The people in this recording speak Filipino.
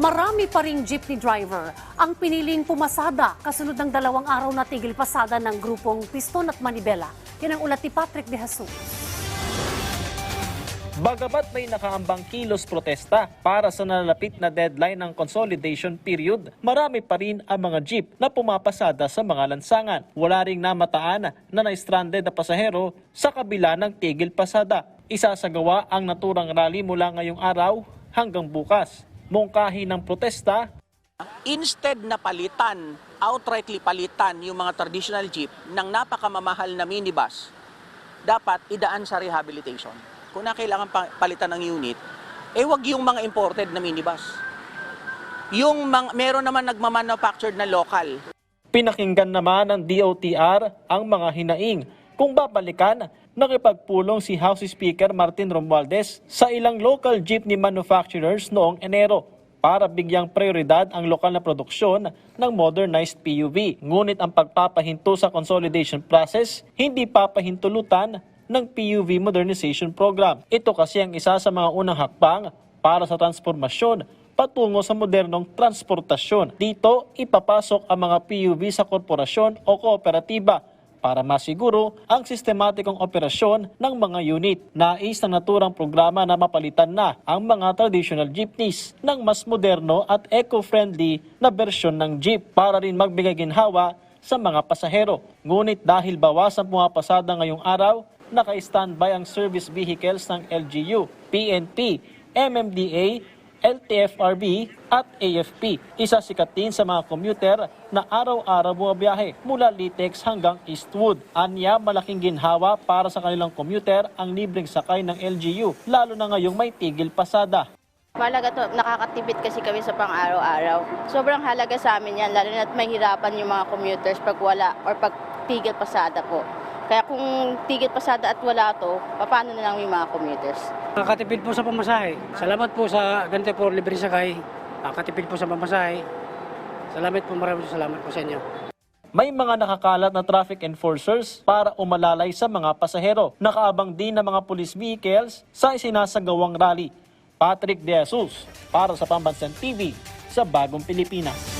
Marami pa ring jeepney driver ang piniling pumasada kasunod ng dalawang araw na tigil pasada ng grupong Piston at Manibela. Yan ang ulat ni Patrick De Jesus. Bagamat may nakaambang kilos protesta para sa nalalapit na deadline ng consolidation period, marami pa rin ang mga jeep na pumapasada sa mga lansangan. Wala ring namataan na na-stranded na pasahero sa kabila ng tigil pasada. Isasagawa ang naturang rally mula ngayong araw hanggang bukas. Mungkahi ng protesta, instead na palitan, outrightly palitan yung mga traditional jeep ng napakamamahal na minibus, dapat idaan sa rehabilitation. Kung na kailangan pa- palitan ng unit, eh wag yung mga imported na minibus. Yung mga, meron naman nagmamanufactured na local, Pinakinggan naman ng DOTR ang mga hinaing kung babalikan nakipagpulong si House Speaker Martin Romualdez sa ilang local jeepney manufacturers noong Enero para bigyang prioridad ang lokal na produksyon ng modernized PUV. Ngunit ang pagpapahinto sa consolidation process hindi papahintulutan ng PUV Modernization Program. Ito kasi ang isa sa mga unang hakbang para sa transformasyon patungo sa modernong transportasyon. Dito, ipapasok ang mga PUV sa korporasyon o kooperatiba para masiguro ang sistematikong operasyon ng mga unit. Nais ng naturang programa na mapalitan na ang mga traditional jeepneys ng mas moderno at eco-friendly na bersyon ng jeep para rin magbigay ginhawa sa mga pasahero. Ngunit dahil bawasan pumapasada ngayong araw, naka-standby ang service vehicles ng LGU, PNP, MMDA, LTFRB at AFP. Isa sikat din sa mga commuter na araw-araw bumabiyahe mula Litex hanggang Eastwood. Anya malaking ginhawa para sa kanilang commuter ang libreng sakay ng LGU, lalo na ngayong may tigil pasada. Mahalaga to, nakakatipid kasi kami sa pang-araw-araw. Sobrang halaga sa amin yan, lalo na't mahirapan yung mga commuters pag wala or pag tigil pasada po. Kaya kung tigil pasada at wala to, paano na lang yung mga commuters? Nakatipid po sa pamasahe. Salamat po sa ganito po libre sakay. Nakatipid po sa pamasahe. Salamat po, maraming salamat po sa inyo. May mga nakakalat na traffic enforcers para umalalay sa mga pasahero. Nakaabang din ng mga police vehicles sa isinasagawang rally. Patrick De Jesus para sa Pambansan TV sa Bagong Pilipinas.